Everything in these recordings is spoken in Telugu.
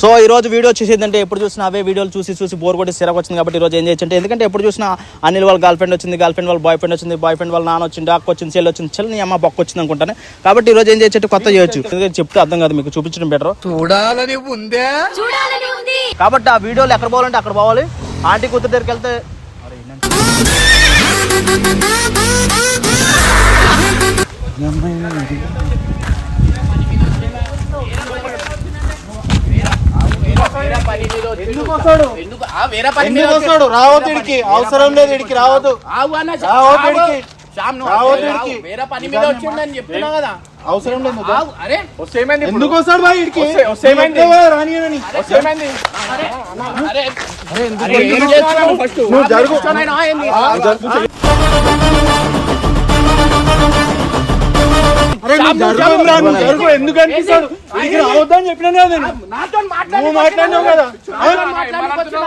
సో ఈ రోజు వీడియో వచ్చేసి ఏంటంటే ఎప్పుడు చూసినా అవే వీడియోలు చూసి చూసి బోర్ కొట్టి సిరకు వచ్చింది కాబట్టి ఈ రోజు ఏం చేయొచ్చు ఎందుకంటే ఎప్పుడు చూసినా అనిల్ వాళ్ళ గర్ల్ ఫ్రెండ్ వచ్చింది గర్ల్ ఫ్రెండ్ వాళ్ళ బాయ్ ఫ్రెండ్ వచ్చింది బాయ్ ఫ్రెండ్ వాళ్ళ నాన్న వచ్చింది అక్క వచ్చింది చెల్లి వచ్చింది చెల్లి నీ అమ్మ బొక్క వచ్చింది అనుకుంటాను. కాబట్టి ఈ రోజు ఏం చేయొచ్చు కొత్త చేయొచ్చు. ఎందుకంటే చెప్తే అర్థం కాదు మీకు చూపించడం బెటర్ చూడాలని ఉందే. చూడాలని ఉంది. కాబట్టి ఆ వీడియోలు ఎక్కడ పోవాలంటే అక్కడ పోవాలి. ఆంటీ కూతురు దగ్గరికి వెళ్తే అరే, ఎందుకు వస్తాడు? ఎందుకు? ఆ వేరే పని మీద ఎందుకు వస్తాడు రావద్దు ఇడికి. అవసరం లేదు ఇడికి రావద్దు. ఇడికి. వేరే పని మీద వచ్చిండని చెప్తున్నా కదా. అవసరం లేదు. అరే. ఎందుకు వస్తాడు బాయ్ ఇడికి? వస్తేమైంది? రానియనని? వస్తేమైంది? అరే. అరే. ఎందుకు? ఫస్ట్ నువ్వు జరుగు. జరుగు ఎందుకు అనిపిస్తాడు రావద్దని చెప్పినా కదా నువ్వు మాట్లాడినావు కదా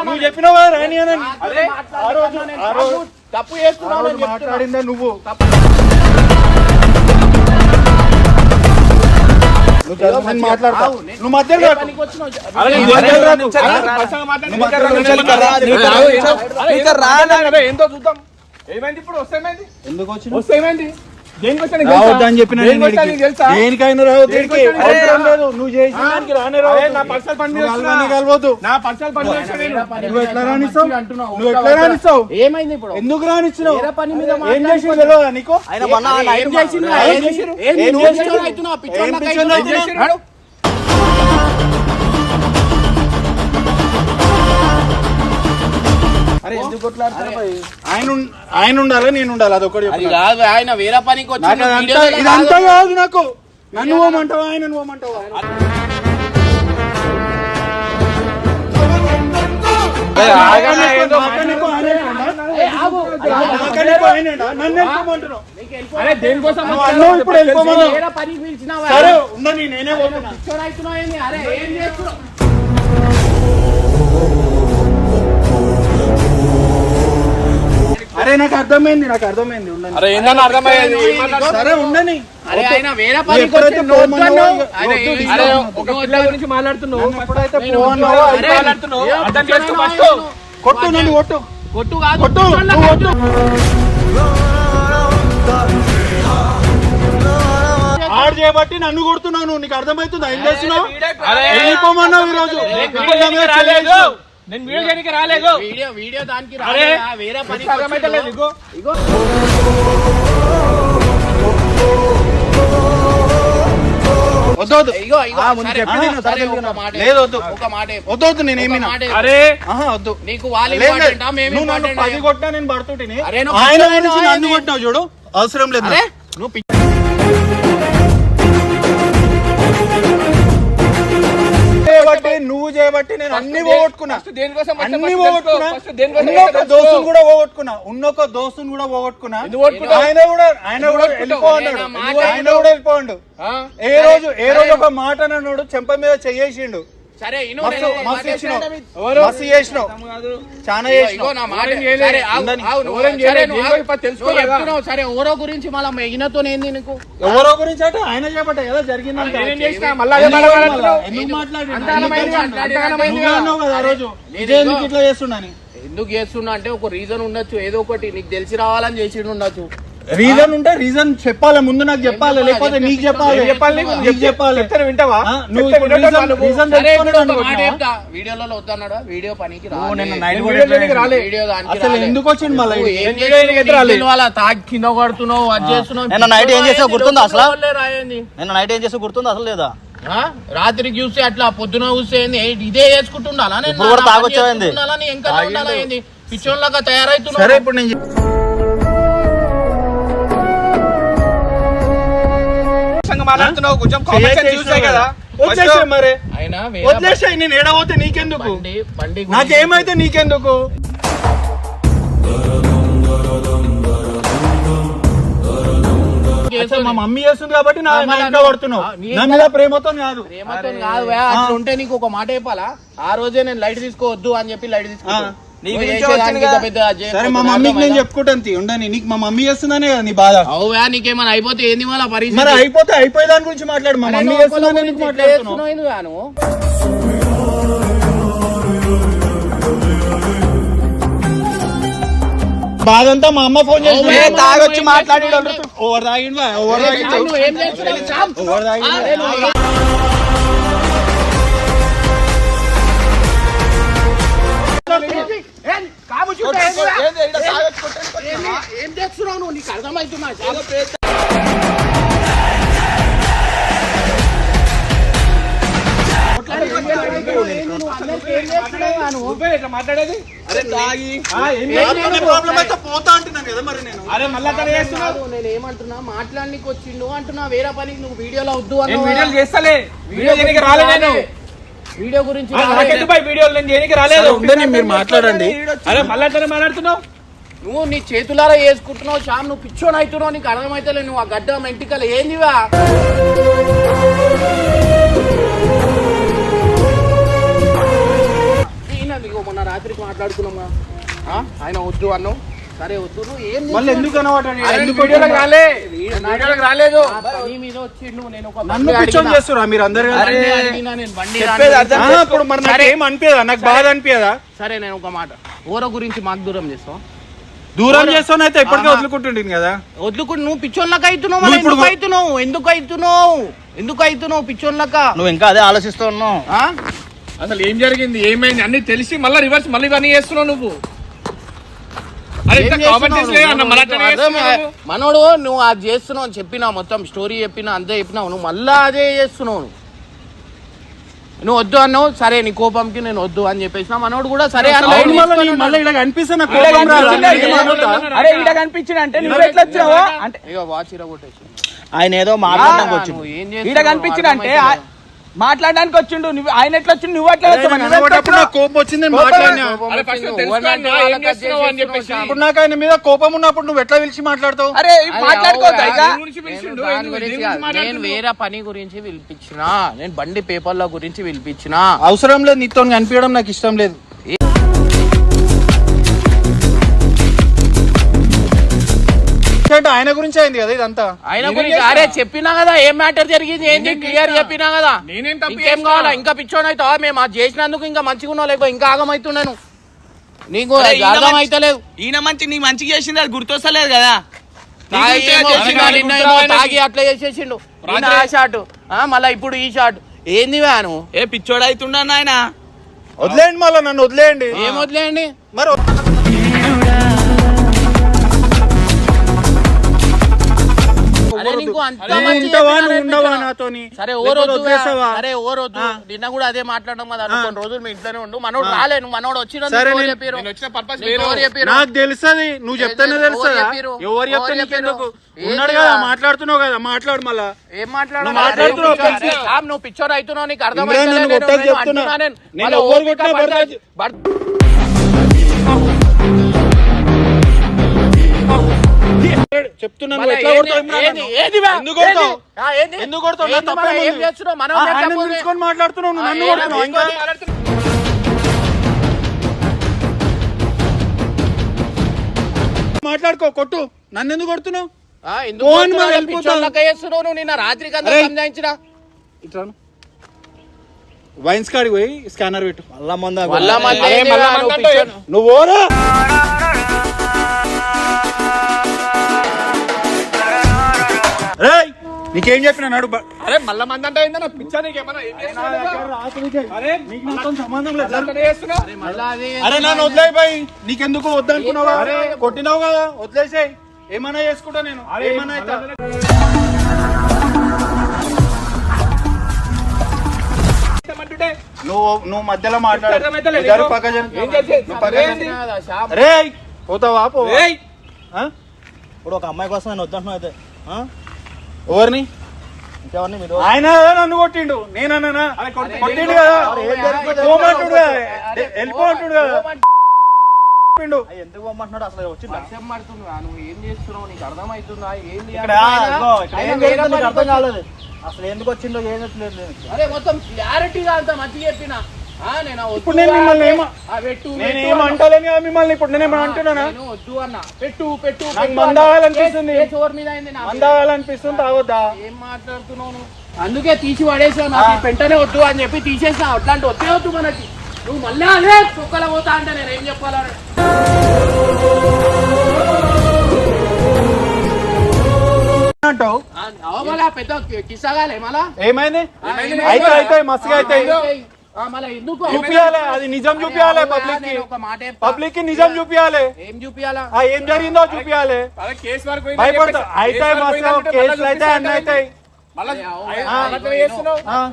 నువ్వు చెప్పినావు కదా ఆ రోజు ఆ రోజు తప్పు చేస్తున్నావు. మాట్లాడిందే మధ్యలో ఏందో చూద్దాం ఏమైంది రావద్దు? అని చెప్పిన దేనికైనా రావద్దు. నువ్వు చేసిన దానికి రానే అరే, రావద్దు నా పర్సనల్ పని మీద నువ్వు వస్తున్నా. కలవని కలవద్దు నా పర్సనల్ పని మీద వస్తున్నా. నేను. వేరే పని నువ్వు మీద ఎట్లా మంచిగా రానిస్తావు అంటున్నావు. నువ్వు ఎట్లా రానిస్తావు? ఏమైంది ఇప్పుడు? ఎందుకు రానిచ్చినావు వేరే పని మీద ఏం చేసి తెలియదా నీకు ఏం ఏం? ఆయన ఉండాలి నేను ఉండాలి అదొకటి. కాదు ఆయన వేరే పనికి వచ్చి ఇదంతా కాదు నాకు నన్ను పోమంటావా ఆయన పోమంటావా అరే, ఆగన్నా, ఏదో అరే నాకు అర్థమైంది నాకు అర్థమైంది ఉండని అరే అర్థమయ్యేది? సరే ఉండని అరే ఆయన వేరే ఎప్పుడైతే చేస్తున్నావు? ఒక పిల్ల గురించి మాట్లాడుతున్నావు? నన్ను ఎప్పుడైతే. మాట్లాడుతున్నావు? అర్థం చేసుకో ఫస్ట్. కొట్టు నన్ను కొట్టు. కొట్టు కాదు కొట్టు కొట్టు. ఆడు చేయబట్టి నన్ను కొడుతున్నాను నీకు అర్థమవుతుందా? ఏం చేస్తున్నావు? వెళ్ళిపోమన్నావు ఈ నేను వీడియో చేయనీకి రాలేదు వీడియో వీడియో దానికి రాలేదా? వేరే అర్థమైతలేదు. నీకు ఇగో ఇగో ముందు సరే, ఒక మాట లేదు, వద్దు. ఒక మాట చెప్పు. వద్దు వద్దు నేను ఒక ఏమినా మాట చెప్పు. అరే ఆహా వద్దు నీకు వాళ్ళు లేదు, లేదు. ఇంపార్టెంటా మేము నువ్వు నన్ను ఇంపార్టెంటా? పది కొట్టినా నేను పడుతుంటిని అరే, నువ్వు ఆయన. నన్ను చూడు అవసరం లేదు. నువ్వు చేయబట్టి నేను అన్ని పోగొట్టుకున్నా దేనికోసం? అన్ని పోగొట్టుకున్నా వచ్చావు? దోస్తుని కూడా పోగొట్టుకున్నా ఉన్నొక్క దోస్తుని కూడా పోగొట్టుకున్నా? ఆయన కూడా ఆయన కూడా? వెళ్ళిపోన్నాడు మాట ఆయన కూడా వెళ్ళిపోండు? ఏ రోజు ఏ రోజు ఒక మాట అన్నాడు చెంప మీద చెయ్యేసిండు సరే ఎవరేం. సరే, గురించి మళ్ళీ ఈయనతో ఏంది నీకు? ఎవరో గురించి అంటే ఆయన చేపట్టే ఎందుకు చేస్తున్నా అంటే ఒక రీజన్ ఉండొచ్చు ఏదో ఒకటి. నీకు తెలిసి రావాలని చేసి ఉండొచ్చు. రీజన్ ఉంటే రీజన్ చెప్పాలి ముందు నాకు చెప్పాలి లేకపోతే నీకు చెప్పాలి చెప్పాలి నీకు? చెప్పాలి. వింటావా? నువ్వు రీజన్ వీడియోలలో వద్దన్నాడు వీడియో పనికి అసలు. ఎందుకు వచ్చింది మళ్ళీ? వాళ్ళ తాగి కింద కొడుతున్నావు అది చేస్తున్నావు నిన్న నైట్ ఏం చేసావు? గుర్తుందా అసలు? నిన్న నైట్ ఏం చేసి గుర్తుందా అసలు లేదా? ఆ? రాత్రికి చూస్తే అట్లా పొద్దున చూస్తే ఇదే చేసుకుంటుండాలా? నేను ఇప్పుడు కూడా నా పని తాగొచ్చావా ఏంది? చేసుకుంటుండాలా? నీ వెనకాల ఉండాలా ఏంది? పిచ్చోళ్ళగా తయారైతున్నావు? సరే ఇప్పుడు నేను మాట్లాడుతున్నావు కొంచెం కామన్ సెన్స్ యూజ్ చేయి కదా. వదిలేసేయ్ మరి. వదిలేసాయి నేను ఏడవతే నీకెందుకు? నాకేమైతే నీకెందుకు? మా మమ్మీ చేస్తుంది కాబట్టి నా నా ఇంట్లో పడుతున్నావు. నీ మీద ప్రేమతో కాదు. ప్రేమతో కాదు అట్లా ఉంటే నీకు ఒక మాట చెప్పాలా? ఆ రోజే నేను లైట్ తీసుకోవద్దు అని చెప్పి లైట్ తీసుకో. సరే మా మమ్మీకి నేను చెప్పుకుంటాను తీ ఉండని నీకు మా మమ్మీ చేస్తుందనే కదా నీ బాధ. అవునా నీకేమైనా అయిపోతే ఏంది మళ్ళీ పరిస్థితి? మరి అయిపోతే అయిపోయే దాని గురించి మాట్లాడు. మా మమ్మీ చేస్తుందనే బాధంతా మా అమ్మ ఫోన్ చేసి తాగొచ్చి మాట్లాడి ఓవర్ తాగిండు ఓవర్ తాగిండు. ఓవర్ తాగిండు. ఏం చేస్తున్నావు నువ్వు నీకు అర్థమవుతున్నా మాట్లాడేది ప్రాబ్లం అయితే పోతా అంటున్నాను కదా మరి నేను అరే మళ్ళా అట్లా చేస్తున్నావు కాదు, నేను ఏమంటున్నా మాట్లాడనీకి వచ్చిండు అంటున్నా వేరే పనికి నువ్వు వీడియోలో వద్దు అన్నావు వీడియోలు. చేస్తలే వీడియో చేయడానికి రాలే నేను వీడియో గురించి వీడియోలు నేను చేయడానికి రాలేదు? ఉందని మీరు మాట్లాడండి. అరే మళ్ళీ అట్లనే మాట్లాడుతున్నావు? నువ్వు నీ చేతులారా వేసుకుంటున్నావు శ్యామ్ నువ్వు పిచ్చోని అవుతున్నావు నీకు అర్థమైతలే నువ్వు ఆ గడ్డ మెంటికలు ఏందివా? మొన్న రాత్రికి మాట్లాడుకున్నామా ఆ? ఆయన వద్దు అన్నావు. సరే వద్దు మళ్ళీ ఎందుకు అనమాట అరే ఎందుకు వీడియోలకు రాలే. వీడియోలకు రాలేదు. ఆ పని మీద వచ్చిండు నేను ఒక నన్ను అడిగినా. చేస్తురా మీరు అందరు ఇప్పుడు మరి నాకు ఏం అనిపించదా? నాకు బాధ అనిపించదా? సరే నేను ఒక మాట. ఊర గురించి మాకు దూరం చేస్తావు? దూరం చేస్తాను అయితే ఇప్పటికే ఆహా. వదులుకుంటుండే కదా? వద్దుకుని నువ్వు పిచ్చోళ్ళకి అవుతున్నావు ఎందుకు అవుతున్నావు? ఎందుకు అవుతున్నావు? ఎందుకు అవుతున్నావు పిచ్చోళ్ళక? నువ్వు ఇంకా అదే ఆలోచిస్తూ ఉన్నావు అసలు ఏం జరిగింది? ఏమైంది? అన్ని తెలిసి మళ్ళీ రివర్స్ మళ్ళీ ఇవన్నీ చేస్తున్నావు నువ్వు అరే ఇంత కామెంట్ చేసి అన్న మళ్ళీ అట్లనే చేస్తున్నావు నువ్వు. మనోడు నువ్వు అది చేస్తున్నావు అని చెప్పినా మొత్తం స్టోరీ చెప్పినా అంతే చెప్పినావు నువ్వు మళ్ళా అదే చేస్తున్నావు నువ్వు. నువ్వు వద్దు అన్నావు సరే నీ కోపంకి నేను వద్దు అని చెప్పేసిన మనోడు కూడా సరే ఆయన ఏదో మాట్లాడడానికి వచ్చింది. ఏం ఈడ? కనిపించింది అంటే. మాట్లాడడానికి వచ్చిండు. నువ్వు ఆయన ఎట్లా వచ్చిండు? నువ్వు అట్లా కోపం వచ్చింది. ఇప్పుడు నాకు ఆయన మీద కోపం ఉన్నప్పుడు నువ్వు ఎట్లా పిలిచి మాట్లాడతావు? అరే నేను? వేరే పని గురించి పిలిపించిన నేను బండి పేపర్ల గురించి పిలిపించిన. అవసరం లేదు నీతో కనిపించడం నాకు ఇష్టం లేదు. ఏంటంటే ఆయన గురించి అయింది కదా ఇదంతా? ఆయన గురించి? అరే చెప్పినా కదా ఏం మ్యాటర్ జరిగింది? ఏంది? నేనేం క్లియర్? చెప్పినా కదా? నేనేం తప్పు ఇంకేం చేస్తున్నా? కావాలా? ఇంకా పిచ్చోని అవుతావా మేము అది చేసినందుకు ఇంకా మంచిగా ఉన్నావు లేకపోతే ఇంకా ఆగమైతున్నాను నీకు అర్థం మంచి- అయితలేదు. ఈయన మంచి నీ మంచిగా చేసింది అది గుర్తొస్తలేదు కదా? తాగి అట్లా చేసేసిండు. ఆ షాట్ మళ్ళా ఇప్పుడు ఈ షాట్ ఏంది వ్యాను? ఏ పిచ్చోడు అవుతుండ ఆయన వదిలేయండి మళ్ళీ నన్ను వదిలేయండి. ఏం వదిలేయండి? మరి ఉండవా అనిపించదా? నాతోని? సరే ఓ లేకపోతే రోజు వదిలేస్తావా? సరే ఓ రోజు నిన్న కూడా అదే మాట్లాడడం కదా అను కొన్ని రోజులు మీ ఇంట్లోనే ఉండు. మనోడు రాలే నువ్వు మనోడు వచ్చిన సరే, నీకు తెలుసది. నువ్వు చెప్తానే చెప్పిర్రు? ఎవరు చెప్తే ఎవరు నీకెందుకు చెప్పిర్రు? ఉన్నాడు ఏంది కదా వా? మాట్లాడుతున్నావు కదా మాట్లాడు మళ్ళా. ఏం మాట్లాడుతున్నావు, తెలిసి. నువ్వు పిచ్చోడు అవుతున్నావు నీకు అర్థం ఇమ్రాన్ నన్ను కొట్టకు చెప్తున్నా. నేను. ఎవరు కొట్టినా చెప్తున్నాను నువ్వు ఎట్లా కొడతావు ఇమ్రాన్ నన్ను? ఎందుకు కొడతావు? ఎందుకు కొడతావు? నా? ఏం చేస్తున్నావు? మనం మాట్లాడుతున్నావు నువ్వు ఆ, నన్ను ఏం కొడుతున్నావు ఇంకా మాట్లాడుకో కొట్టు. నన్ను ఎందుకు కొడుతున్నావు? నిన్న. సంజాయించినా? ఇట్రాను వైన్స్ కాడికి పోయి స్కానర్ పెట్టు. మళ్ళా మంద నువ్వు నీకేం చెప్పిన నడు అరే మళ్ళా మంది అంటే ఏందన్నా? పిచ్చా నీకు ఏమన్నా ఏం చేస్తున్నావు? నువ్వు? అరే నన్ను వదిలేయి బాయ్ నీకెందుకు వద్దనుకున్నావా అరే కొట్టినావు కదా? వదిలేసాయి. ఏమన్నా చేసుకుంటా నేను. ఏమన్నా? నువ్వు నువ్వు మధ్యలో మాట్లాడు? పక్క రేయ్ పోతావా! ఆ? ఇప్పుడు ఒక అమ్మాయి కోసం నేను వద్దంటున్నావు అయితే? ఎవరిని? ఆయన నన్ను కొట్టిండు. నేనన్నా. కొట్టిండు. కదా. పోమంటుడు కదా. వెళ్ళిపోమంటుడు కదా. అసలు ఎందుకు వచ్చిందో ఏం. అరే మొత్తం క్లారిటీగా అంత మంచిగా చెప్పిన. ఏం మిమ్మల్ని వద్దు అన్న. పెట్టు పెట్టు మీద ఏం మాట్లాడుతున్నావు అందుకే తీసి పడేసాను పెంటనే వద్దు అని చెప్పి తీసేసా అట్లాంటి వద్దే వద్దు మనకి. నువ్వు మళ్ళీ అదే కుక్కల పోతా అంటే నేను ఏం చెప్పాలని? పెద్ద కిసాగాలే మళ్ళా? ఏమైంది? అయితే అయితే మస్తుగా అయితే. ఆ, మళ్ళా ఎందుకు? చూపియాలి అది నిజం చూపియాలి అవునా, పబ్లిక్కి. పబ్లిక్ నిజం చూపియాలి. ఏం చూపియాలా? ఆ ఏం జరిగిందో భయపడతా. అయితే కేసులు అయితే అన్ని అవుతాయి.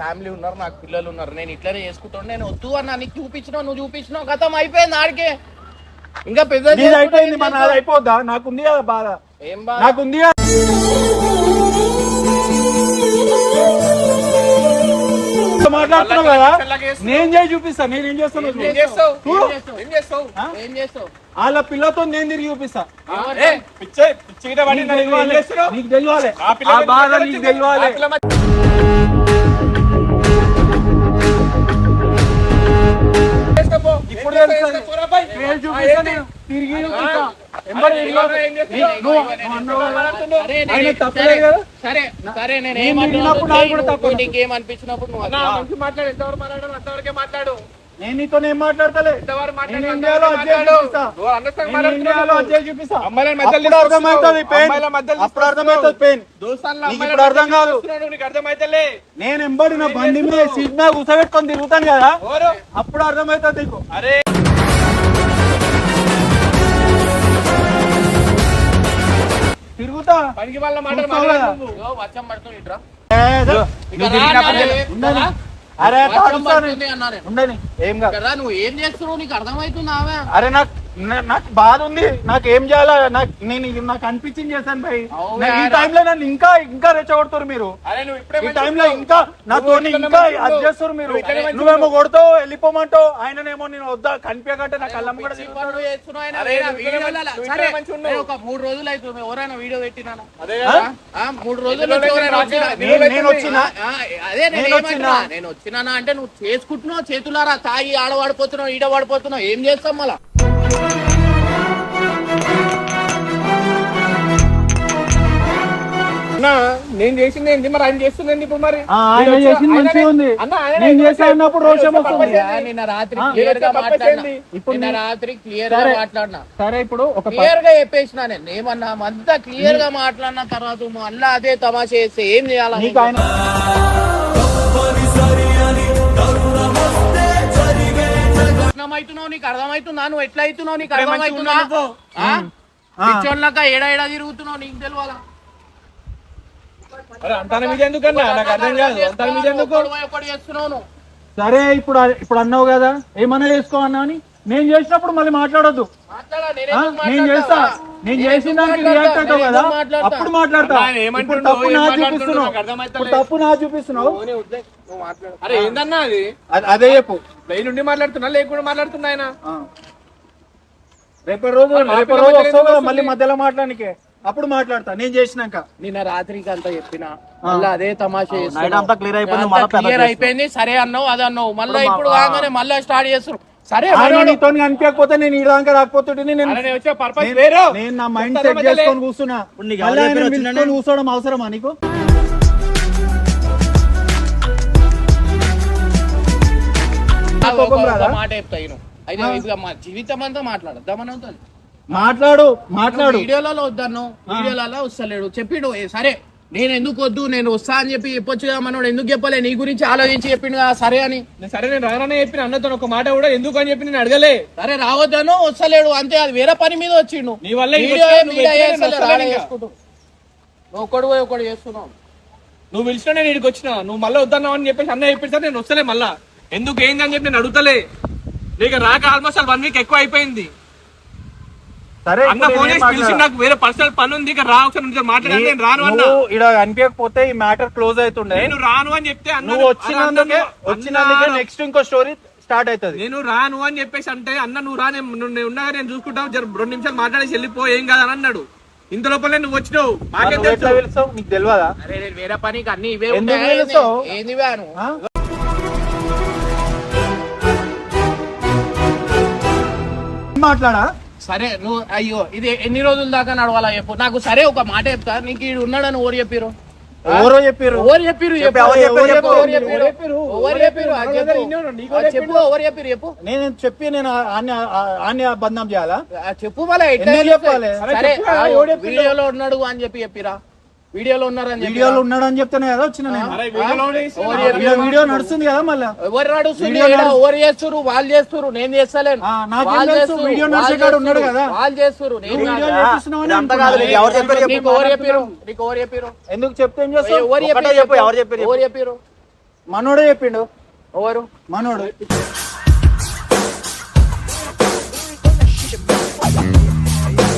ఫ్యామిలీ ఉన్నారు నాకు పిల్లలు ఉన్నారు. నేను ఇట్లనే చేసుకుంటాను నేను వద్దు అన్న. నీకు చూపించినావు నువ్వు చూపించినావు గతం అయిపోయింది ఆడికే. ఇంకా పెద్ద అయిపోయింది మన అయిపోద్దా? నాకుంది కదా బాధ. ఏం బాధ? నాకుంది మాట్లాడుతున్నావు కదా? నేను చేసి చూపిస్తా నేను ఏం చేస్తాను వాళ్ళ పిల్లతో నేను తిరిగి చూపిస్తా. నీకు తెలియాలి. ఆ బాధ నీకు. తెలియాలి. ఇప్పుడు. తిరిగి చూపిస్తా ఆ, ఎంబడి ఆ, తిరిగి ఏం చేస్తున్నావు? నువ్వు- మాట్లాడు ఎంతవరకు మాట్లాడు అంతవరకే మాట్లాడు. నేను నీతో ఏం మాట్లాడతలే? ఇప్పుడు అర్థం కాదు. నేను ఎంబడి నా బండి మీద సీట్ మీద కూర్చోబెట్టుకొని తిరుగుతాను కదా. అప్పుడు అర్థమవుతుంది నీకు. అరే. పనికి వాళ్ళ వర్షం పడుతుంది ఇట్రా. అరే. ఉండని ఏం కాదు. నువ్వు ఏం చేస్తున్నావు? నీకు అర్థమవుతుందా ఆమె? అరే నాకు నాకు బాధ ఉంది. నాకు ఏం చేయాలా? నాకు నేను ఇది నాకు అనిపించింది చేశాను భయ్. నాకు ఈ. టైంలో నన్ను ఇంకా ఇంకా రెచ్చగొడతారు మీరు. ఈ టైంలో. ఇంకా నాతో ఇంకా అది. చేస్తారు మీరు. నువ్వేమో కొడతావు వెళ్ళిపోమంటావు. ఆయననేమో నేను వద్దా? కనిపించకంటే నా కళ్ళమ్మ కూడా ఒక మూడు రోజులు అవుతుంది ఎవరైనా వీడియో పెట్టినా మూడు రోజులు నేను- వచ్చినా అదే నేను వచ్చినా? అంటే నువ్వు చేసుకుంటున్నావు చేతులారా? తాగి ఆడ పడిపోతున్నావు ఈడ పడిపోతున్నావు ఏం చేస్తాం మళ్ళా? నేను చేసింది ఏంటి మరి ఆయన చేస్తుంది ఏంటి ఇప్పుడు మరి ఆయన చేసింది మంచిగా ఉంది. నేను చేసా అన్నప్పుడు రోషం వస్తుంది. నిన్న రాత్రి క్లియర్గా మాట్లాడినా? ఇప్పుడు నిన్న రాత్రి క్లియర్గా సరే. మాట్లాడినా సరే ఇప్పుడు ఒక క్లియర్గా చెప్పేసిన నేను ఏమన్నా అంతా క్లియర్గా మాట్లాడిన తర్వాత మళ్ళా అదే తమాషా చేస్తే ఏం చేయాలి అర్థమవుతున్నావు? నీకు అర్థమవుతుందా? నువ్వు ఎట్లా అవుతున్నావు నీకు అర్థమవుతుందా. పిచ్చోళ్ళక ఏడ ఏడ తిరుగుతున్నావు? నీకు తెలియాలా. సరే ఇప్పుడు ఇప్పుడు అన్నావు కదా. ఏమన్నా చేసుకో అన్నా అని? నేను చేసినప్పుడు మళ్ళీ మాట్లాడొద్దు మాట్లాడా, నేను? చేస్తా నేను చేసిన దానికి? రియాక్ట్ అవుతావు కదా? అప్పుడు మాట్లాడతా ఆయన ఏమంటుండు? ఇప్పుడు తప్పు నా చూపిస్తున్నావు. ఇప్పుడు తప్పు నా చూపిస్తున్నావు నువ్వు మాట్లాడు. అరే ఏందన్నా అది అదే చెప్పు లైన్ నుండి మాట్లాడుతున్నా లేకుండా మాట్లాడుతున్నా ఆయన. రేపటి రోజు రేపటి రోజు వస్తావు కదా మళ్ళీ? మధ్యలో మాట్లాడనికే అప్పుడు మాట్లాడతా నేను చేసినాక నిన్న రాత్రికి అంతా చెప్పిన మళ్ళీ అదే తమాషా క్లియర్ అయిపోయింది క్లియర్. అయిపోయింది సరే అన్నావు అది అన్నావు మళ్ళీ ఇప్పుడు కాగానే మళ్ళీ స్టార్ట్ చేస్తారు సరే నీతో కనిపించకపోతే నేను ఈ దాకా రాకపోతుంటే నేను అరే నేను వచ్చే పర్పస్ నేను- వేరు. నేను నా మైండ్ సెట్ చేసుకొని కూర్చున్నా? కూర్చోవడం అవసరమా నీకు? మాట. అయితే జీవితం అంతా మాట్లాడద్దామని మాట్లాడు మాట్లాడు. వీడియోలలో వద్దన్ను వీడియోలలో వస్తలేడు. చెప్పిండు "ఏ, సరే. నేను ఎందుకు వద్దు? నేను వస్తా అని చెప్పి చెప్పొచ్చు కదా మనోడు. ఎందుకు చెప్పలే? నీ గురించి ఆలోచించి చెప్పిండు కదా సరే అని. నేను సరే నేను రాననే చెప్పిన. అన్నతో ఒక మాట కూడా ఎందుకు అని చెప్పి నేను అడగలే. సరే రావద్దను వస్తలేడు. అంతే అది వేరే పని మీద వచ్చిండు. నీ వల్ల ఒకడు పోయి ఒకడు చేస్తున్నావు. నువ్వు పిలిచినా నేను ఇక్కడికి వచ్చిన. నువ్వు మళ్ళీ వద్దన్నావు అని చెప్పేసి అన్న చెప్పేసి నేను వస్తలే మళ్ళా. ఎందుకు ఏంది అని చెప్పి నేను అడుగుతలే. నీకు రాక ఆల్మోస్ట్ వన్ వీక్ ఎక్కువ అయిపోయింది. సరే అన్న చేసి పిలిచి? నాకు వేరే పర్సనల్ పని ఉంది ఇక రా ఒకసారి మాట్లాడాలి నేను రాను అన్న. నువ్వు ఇక్కడ అనిపించకపోతే ఈ మ్యాటర్ క్లోజ్ అవుతుండే. నేను రాను అని చెప్తే అన్న నువ్వు వచ్చినందుకే వచ్చినందుకే నెక్స్ట్ ఇంకో స్టోరీ స్టార్ట్ అవుతుంది. నేను రాను అని చెప్పేసి అంటే అన్న నువ్వు రా నేను నువ్వు నేను ఉన్నాగా నేను చూసుకుంటావు జర రెండు నిమిషాలు మాట్లాడేసి వెళ్ళిపో ఏం కాదని అన్నాడు. ఇంత లోపలే నువ్వు వచ్చినావు. మాకేం తెలుసు? నీకు తెలియదా? అరే నేను వేరే పనికి అన్ని ఇవే? ఏంది? మాట్లాడా? సరే నువ్వు అయ్యో ఇది ఎన్ని రోజుల దాకా నడవాలా చెప్పు. నాకు సరే ఒక మాట చెప్తా. నీకు ఈడు ఉన్నాడని ఓరు చెప్పిరు ఎవరో చెప్పారు ఎవరు చెప్పిరు చెప్పు ఎవరు చెప్పారు? చెప్పు. నేను చెప్పి నేను ఆన్య ఆన్య బంధం చేయాలా? చెప్పు మళ్ళీ? చెప్పాలి? సరే? వీడియోలో ఉన్నాడు అని చెప్పి చెప్పిరా. వీడియోలో ఉన్నారని వీడియోలో ఉన్నాడు అని చెప్తానే కదా వచ్చిన నేను. వీడియో నడుస్తుంది కదా మళ్ళా. ఎవరు నడుస్తుంది. ఎవరు చేస్తున్నారు వాళ్ళు చేస్తున్నారు నేను చేస్తలేను. ఆ, నాకేం వీడియో వాళ్ళు నడిచేకాడు ఉన్నాడు కదా. వాళ్ళు చేస్తున్నారు నేను. నీకు ఎవరు చెప్పారు? చెప్పు. నీకు ఎవరు చెప్పారు? ఎందుకు చెప్తే ఏం చేస్తావు? ఎవరు ఒకటే చెప్పారు? చెప్పు, ఎవరు చెప్పారు? చెప్పు. ఎవరు చెప్పారు? మనోడే చెప్పిండు. ఎవరు? మనోడు.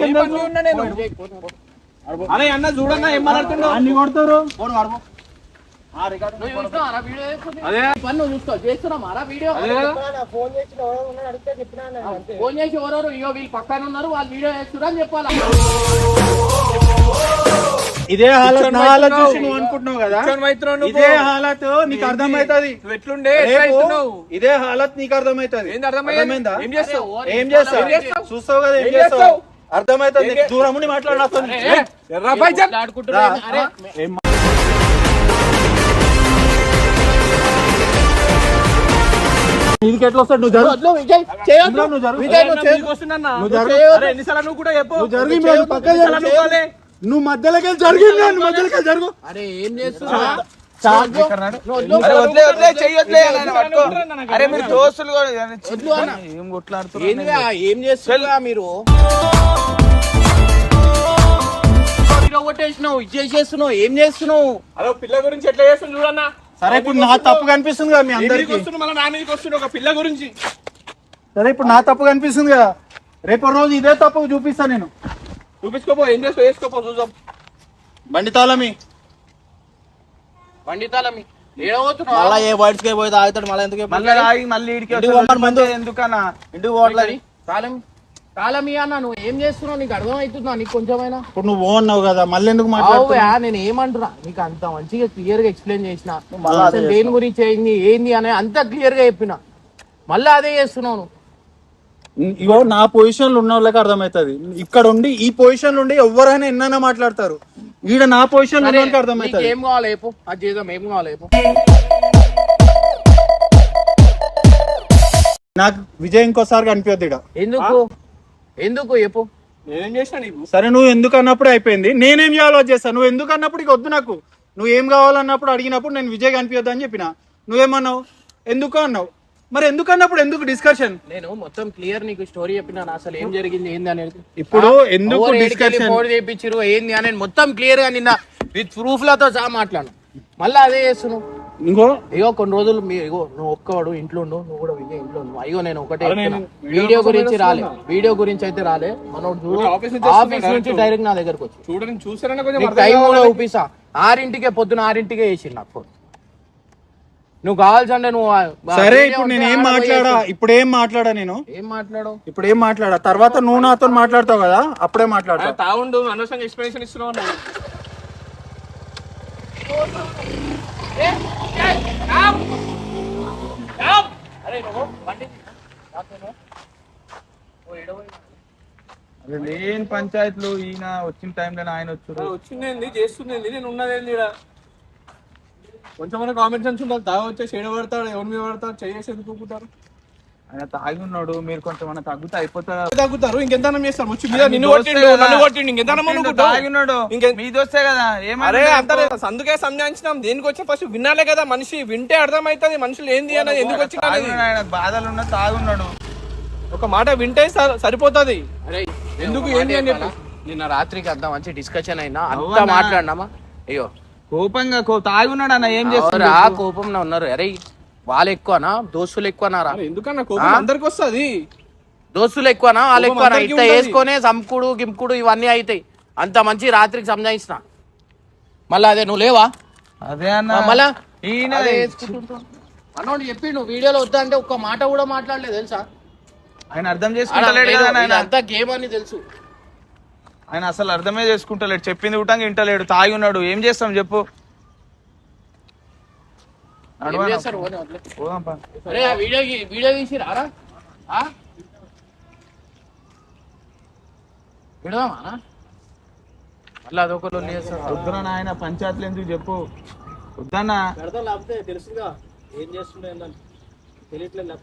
తెలుసు? అరే అన్న చూడన్నా ఏం మాట్లాడుతున్నావు అన్ని కొడతారు? ఫోన్ చేసి ఎవరెవరు? ఇగో వీళ్ళు పక్కన ఉన్నారు వాళ్ళు వీడియో చేస్తున్నారు అని చెప్పాలా? ఇదే హాలత్ నా హాలత్ మైత్రున్నావు. చూసి నువ్వు అనుకుంటున్నావు కదా. ఇదే హాలత్ నీకు అర్థమైతది. నువ్వు ఎట్లుండే? ఇదే హాలత్ నీకు అర్థమైతది. ఏం చేస్తావు? ఏం చేస్తావు? ఏం చేస్తావు? చూస్తావు కదా ఏం చేస్తావు? అర్థమైతుంది దూరం ఉండి ఇది ఎట్లా వస్తాడు? నువ్వు జరుగు. నువ్వు జరుగు. విజయ్ నువ్వు జరుగు. ఎన్నిసార్లు కూడా చెప్పు. జరుగు మధ్యలోకి జరిగింది మధ్యలోకి జరుగు. అరే ఏం. అరే మీరు దోస్తులు. ఏం కొట్లాడుతున్నారు ఏం చేస్తున్నా మీరు? కొట్టేసినావు ఇది చేసేస్తున్నావు ఏం చేస్తున్నావు? పిల్ల గురించి ఎట్లా చేస్తుంది చూడన్నా? సరే ఇప్పుడు నా తప్పు కనిపిస్తుంది కదా మీ అందరికి? వస్తుంది ఒక పిల్ల గురించి. సరే ఇప్పుడు నా తప్పు కనిపిస్తుంది కదా? రేపు రోజు ఇదే తప్పు చూపిస్తా నేను. చూపించుకోపో ఏం చేస్తావు? వేసుకోపో చూద్దాం. బండి తాళమి. మళ్ళా ఏ కి పోయి తాగుతాడు మళ్ళీ ఎందుకు? మళ్ళీ ఆగి మళ్ళీ ఇడికి ఇంటికి. ఎందుకన్నా? ఇంటికి పోవట్లేదు. తాళం తాళమి అన్న నువ్వు ఏం చేస్తున్నావు? నీకు అర్థమవుతుందా? నీకు కొంచెమైనా? ఇప్పుడు నువ్వు ఓ అన్నావు కదా మళ్ళీ ఎందుకు మాట్లాడుతున్నావు? అవుయా నేను ఏమంటున్నా? నీకు అంత మంచిగా క్లియర్గా ఎక్స్ప్లెయిన్ చేసిన. దేని గురించి ఏంది ఏంది అని అంత క్లియర్గా చెప్పిన. మళ్ళీ అదే చేస్తున్నావు. ఇగో నా పొజిషన్లో ఉన్న వాళ్ళకి అర్థమవుతుంది. ఇక్కడ ఉండి ఈ పొజిషన్లో ఉండి ఎవరైనా ఎన్నైనా మాట్లాడతారు. ఈడ నా పొజిషన్ అర్థమవుతుంది ఏం కావాలి అది చేద్దాం ఏం కావాలి నాకు విజయ్ ఇంకోసారి కనిపించద్దు ఈడ. ఎందుకు? ఎందుకు చెప్పు? నేనేం చేసినా నీకు? సరే నువ్వు ఎందుకు అన్నప్పుడు అయిపోయింది. నేనేం చేయాలో అది చేస్తాను నువ్వు ఎందుకు అన్నప్పుడు ఇక వద్దు నాకు. నువ్వు ఏం కావాలన్నప్పుడు అడిగినప్పుడు నేను విజయ్ కనిపించద్దు అని చెప్పిన. నువ్వేమన్నావు? ఎందుకు అన్నావు? మరి ఎందుకు అన్నప్పుడు ఎందుకు డిస్కషన్ నేను మొత్తం క్లియర్ నీకు స్టోరీ చెప్పినా అసలు ఏం జరిగింది ఏంది అనేది. ఇప్పుడు ఎందుకు డిస్కషన్ ఫోన్ చేయించారు ఏంది అని మొత్తం క్లియర్గా నిన్న విత్ ప్రూఫ్లతో సహా మాట్లాడు మళ్ళీ అదే చేస్తున్నావు. ఇంకో? ఇగో కొన్ని రోజులు మీ ఇగో నువ్వు ఒక్కవాడు ఇంట్లో ఉండు నువ్వు కూడా విజయ్ ఇంట్లో ఉండు. అయ్యో నేను ఒకటే. వీడియో గురించి రాలే. వీడియో గురించి అయితే రాలే. మనోడు చూడు. ఆఫీస్ నుంచి ఆఫీస్ నుంచి డైరెక్ట్ నా దగ్గరకు వచ్చి. చూడని చూసారన్నా కొంచెం నీకు అర్థం టైం కూడా. చూపిస్తా. ఆరింటికే పొద్దున ఆరింటికే వేసి నాకు ఫోన్ నువ్వు కావాల్సంటే నువ్వు సరే ఇప్పుడు నేను ఏం మాట్లాడా. ఇప్పుడు ఏం మాట్లాడా నేను? ఏం మాట్లాడవు ఇప్పుడు ఏం మాట్లాడా? తర్వాత నువ్వు నాతో మాట్లాడతావు కదా అప్పుడే మాట్లాడతా. తాగుండు అనవసరంగా ఎక్స్ప్లెనేషన్ ఇస్తున్నావు లేని పంచాయతీలు ఈయన వచ్చిన టైంలో ఆయన వచ్చారు. వచ్చిందేంది? చేస్తుందేంది? నేను ఉన్నదేంది కొంచెం కామెంట్ సెన్స్ ఉండాలి తాగు వచ్చే చెడ పడతాడు ఎవరి మీద పడతాడు చేసి ఎందుకు ఊపుకుంటారు ఆయన తాగి ఉన్నాడు మీరు కొంచెం తగ్గుతా అయిపోతారు తగ్గుతారు ఇంకెంత చేస్తారు? వచ్చి మీద నీ నిన్ను దోస్తే కొట్టిండు కదా. నన్ను కొట్టిండు ఇంకెంత తాగి ఉన్నాడు. ఇంకే- మీ దోస్తే కదా ఏమరే అంత అందుకే సంజాయించినాం. దేనికి వచ్చి ఫస్ట్ వినాలే కదా మనిషి వింటే అర్థమైతుంది మనుషులు ఏంది అన్నది ఎందుకు అనేది. ఆయన బాధలు ఉన్నా తాగున్నాడు ఒక మాట వింటే సరిపోతది. అరే ఎందుకు ఏంది మాట అని చెప్పాలా? నిన్న రాత్రికి అంత మంచి డిస్కషన్ అయినా అంత? మాట్లాడినామా? అయ్యో. కోపంగా కో- తాగి ఉన్నాడు అన్న ఏం చేస్తాడు ఆ కోపంలో ఉన్నారు. అరే వాళ్ళు ఎక్కువనా? దోస్తులు ఎక్కువనారా? అరే ఎందుకన్నా? కోపం అందరికి వస్తుంది. దోస్తులు ఎక్కువనా? వాళ్ళు కోపం ఎక్కువనా? ఇట్లా. వేసుకొని సంకుడు గింపుడు ఇవన్నీ అవుతాయి అంత మంచి రాత్రికి సంజాయించిన. మళ్ళా అదే నువ్వు లేవా? అదే అన్న. మళ్ళా? ఈయన. మనోడు చెప్పిండు వీడియోలో వద్దా అంటే ఒక్క మాట కూడా మాట్లాడలేదు తెలుసా? ఆయన అర్థం చేసుకుంటలేడు ఆయన ఇదంతా గేమ్ అని తెలుసు. ఆయన అసలు అర్థమే చేసుకుంటలేడు. చెప్పింది కూడా ఇంటలేడు తాగి ఉన్నాడు. ఏం చేస్తాం చెప్పు. మళ్ళీ అదొక లొల్లి చేస్తారు వద్దురా నాయన పంచాయతీలు ఎందుకు చెప్పు. వద్దన్నా. తెలుసుగా. ఏం చేస్తుండే తెలియట్లేదు.